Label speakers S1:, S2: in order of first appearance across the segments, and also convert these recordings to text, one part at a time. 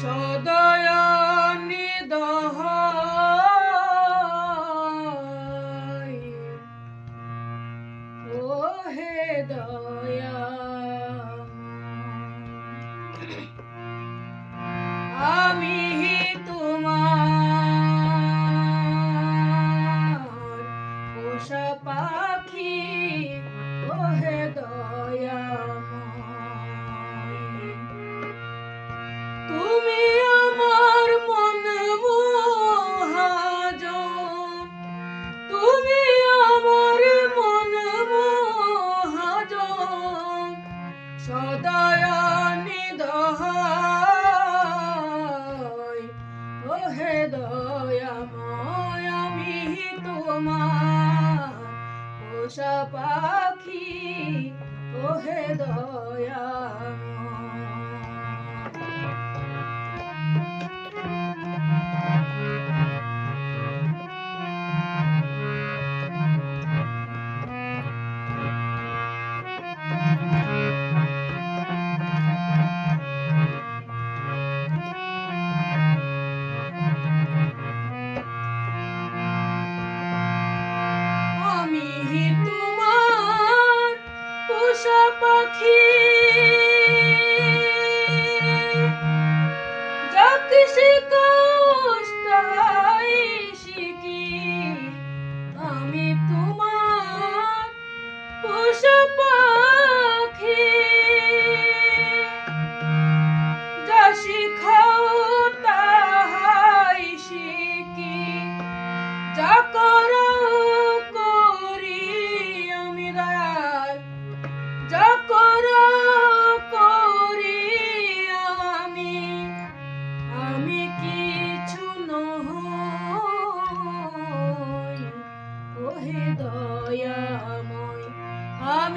S1: সদয় নিদহ পোষা পাখি ওহে দয়াময় হয় শিখি আমি তোমার যা শিখাও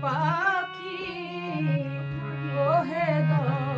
S1: পাখি ওহে দা